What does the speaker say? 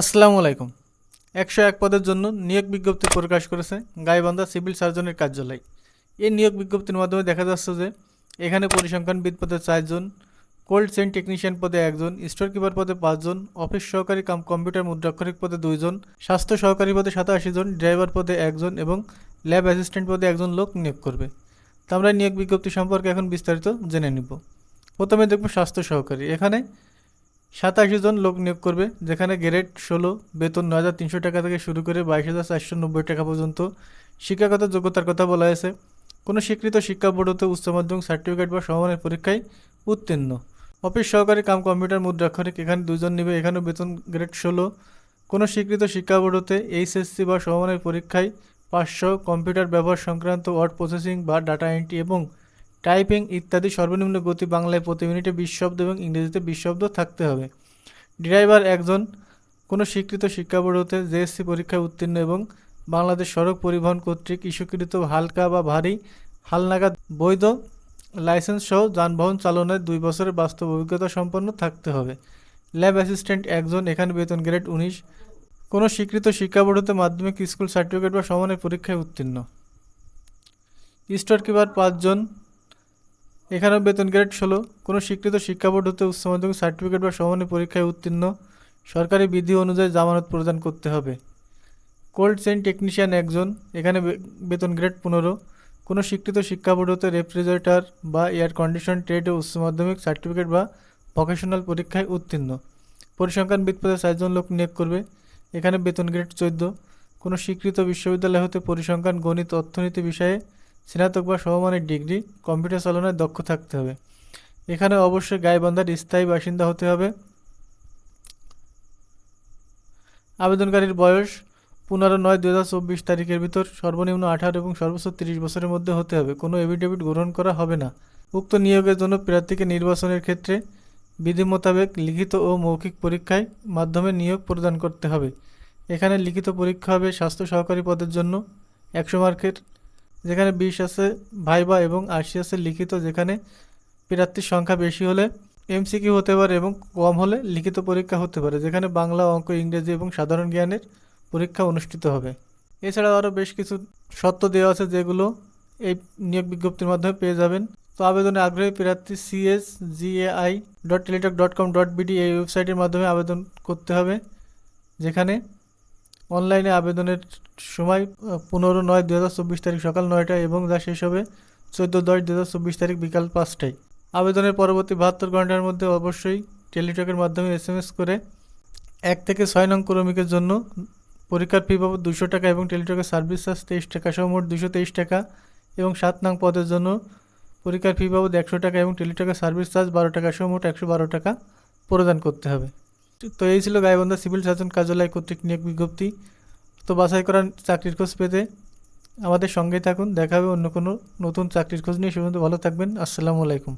আসসালামু আলাইকুম। একশো এক পদের জন্য নিয়োগ বিজ্ঞপ্তি প্রকাশ করেছে গাইবান্ধা সিভিল সার্জনের কার্যালয়। এই নিয়োগ বিজ্ঞপ্তির মাধ্যমে দেখা যাচ্ছে যে এখানে পরিসংখ্যানবিদ পদে চারজন, কোল্ড চেইন টেকনিশিয়ান পদে একজন স্টোর কিপার পদে পাঁচজন, অফিস সহকারী কাম কম্পিউটার মুদ্রাক্ষরিক পদে দুইজন, স্বাস্থ্য সহকারী পদে সাতাশি জন ড্রাইভার পদে একজন এবং ল্যাব অ্যাসিস্ট্যান্ট পদে একজন লোক নিয়োগ করবে। তো আমরা নিয়োগ বিজ্ঞপ্তি সম্পর্কে এখন বিস্তারিত জেনে নিব। প্রথমে দেখব স্বাস্থ্য সহকারী। এখানে সাতাশি জন লোক নিয়োগ করবে, যেখানে গ্রেড ষোলো, বেতন নয় হাজার তিনশো টাকা থেকে শুরু করে বাইশ হাজার চারশো নব্বই টাকা পর্যন্ত শিক্ষাগত যোগ্যতার কথা বলা হয়েছে। কোনো স্বীকৃত শিক্ষা বোর্ড হতে উচ্চ মাধ্যমিক সার্টিফিকেট বা সমমানের পরীক্ষায় উত্তীর্ণ। অফিস সহকারী কাম কম্পিউটার মুদ্রাক্ষরিক, এখানে দুজন নেবে, এখানেও বেতন গ্রেড ষোলো। কোনো স্বীকৃত শিক্ষা বোর্ড হতে এইচএসসি বা সমমানের পরীক্ষায় পাঁচশো কম্পিউটার ব্যবহার সংক্রান্ত ওয়ার্ড প্রসেসিং বা ডাটা এন্ট্রি এবং টাইপিং ইত্যাদি সর্বনিম্ন গতি বাংলায় প্রতি মিনিটে বিশ শব্দ এবং ইংরেজিতে বিশ শব্দ থাকতে হবে। ড্রাইভার একজন কোনো স্বীকৃত শিক্ষা বোর্ড হতে জেএসসি পরীক্ষায় উত্তীর্ণ এবং বাংলাদেশ সড়ক পরিবহন কর্তৃক ইস্যুকৃত হালকা বা ভারী হালনাগাদ বৈধ লাইসেন্স সহ যানবাহন চালনায় দুই বছরের বাস্তব অভিজ্ঞতা সম্পন্ন থাকতে হবে। ল্যাব অ্যাসিস্ট্যান্ট একজন এখানে বেতন গ্রেড উনিশ। কোনো স্বীকৃত শিক্ষা বোর্ড হতে মাধ্যমিক স্কুল সার্টিফিকেট বা সমানের পরীক্ষায় উত্তীর্ণ। স্টোর কিপার পাঁচজন এখানেও বেতন গ্রেড ষোলো। কোনো স্বীকৃত শিক্ষা বোর্ড হতে উচ্চ মাধ্যমিক সার্টিফিকেট বা সমানের পরীক্ষায় উত্তীর্ণ। সরকারি বিধি অনুযায়ী জামানত প্রদান করতে হবে। কোল্ড চেইন টেকনিশিয়ান একজন। এখানে বেতন গ্রেড পনেরো। কোনো স্বীকৃত শিক্ষা বোর্ড হতে রেফ্রিজারেটর বা এয়ার কন্ডিশন ট্রেডে উচ্চ মাধ্যমিক সার্টিফিকেট বা ভোকেশনাল পরীক্ষায় উত্তীর্ণ। পরিসংখ্যান পদে চারজন লোক নিয়োগ করবে। এখানে বেতন গ্রেড চোদ্দ। কোনো স্বীকৃত বিশ্ববিদ্যালয় হতে পরিসংখ্যান, গণিত, অর্থনীতি বিষয়ে স্নাতক বা সমমানের ডিগ্রি, কম্পিউটার চালনায় দক্ষ থাকতে হবে। এখানে অবশ্যই গাইবান্ধার স্থায়ী বাসিন্দা হতে হবে। আবেদনকারীর বয়স পনেরো নয় দু হাজার চব্বিশ তারিখের ভিতর সর্বনিম্ন আঠারো এবং সর্বোচ্চ তিরিশ বছরের মধ্যে হতে হবে। কোনো এফিডেভিট গ্রহণ করা হবে না। উক্ত নিয়োগের জন্য প্রার্থীকে নির্বাচনের ক্ষেত্রে বিধি মোতাবেক লিখিত ও মৌখিক পরীক্ষায় মাধ্যমে নিয়োগ প্রদান করতে হবে। এখানে লিখিত পরীক্ষা হবে স্বাস্থ্য সহকারী পদের জন্য। একশো মার্কের যেখানে বিশ আছে ভাইবা এবং আশি আছে লিখিত, যেখানে প্রার্থীর সংখ্যা বেশি হলে এমসিকিউ হতে পারে এবং কম হলে লিখিত পরীক্ষা হতে পারে, যেখানে বাংলা অঙ্ক, ইংরেজি এবং সাধারণ জ্ঞানের পরীক্ষা অনুষ্ঠিত হবে। এছাড়াও আরও বেশ কিছু শর্ত দেওয়া আছে যেগুলো এই নিয়োগ বিজ্ঞপ্তির মাধ্যমে পেয়ে যাবেন। তো আবেদনে আগ্রহী প্রার্থী CS GAI dot Teletalk dot com dot BD এই ওয়েবসাইটের মাধ্যমে আবেদন করতে হবে, যেখানে অনলাইনে আবেদনের সময় পনেরো নয় দু হাজার চব্বিশ তারিখ সকাল নয়টায় এবং যা শেষ হবে চোদ্দ দশ দু হাজার চব্বিশ তারিখ বিকাল পাঁচটায়। আবেদনের পরবর্তী বাহাত্তর ঘণ্টার মধ্যে অবশ্যই টেলিটকের মাধ্যমে এস এম এস করে এক থেকে ছয় নং ক্রমিকের জন্য পরীক্ষার ফি বাবদ দুশো টাকা এবং টেলিটকের সার্ভিস চার্জ তেইশ টাকা, সহ মোট দুশো তেইশ টাকা এবং সাত নং পদের জন্য পরীক্ষার ফি বাবদ একশো টাকা এবং টেলিটকের সার্ভিস চার্জ বারো টাকা, সহ মোট একশো বারো টাকা প্রদান করতে হবে। তো এই ছিল গাইবান্ধা সিভিল সার্জন কার্যালয় কর্তৃক নিয়োগ বিজ্ঞপ্তি। তো বাছাই করা চাকরির খোঁজ পেতে আমাদের সঙ্গেই থাকুন। দেখা হবে অন্য কোনো নতুন চাকরির খোঁজ নিয়ে। সে ভালো থাকবেন। আসসালামু আলাইকুম।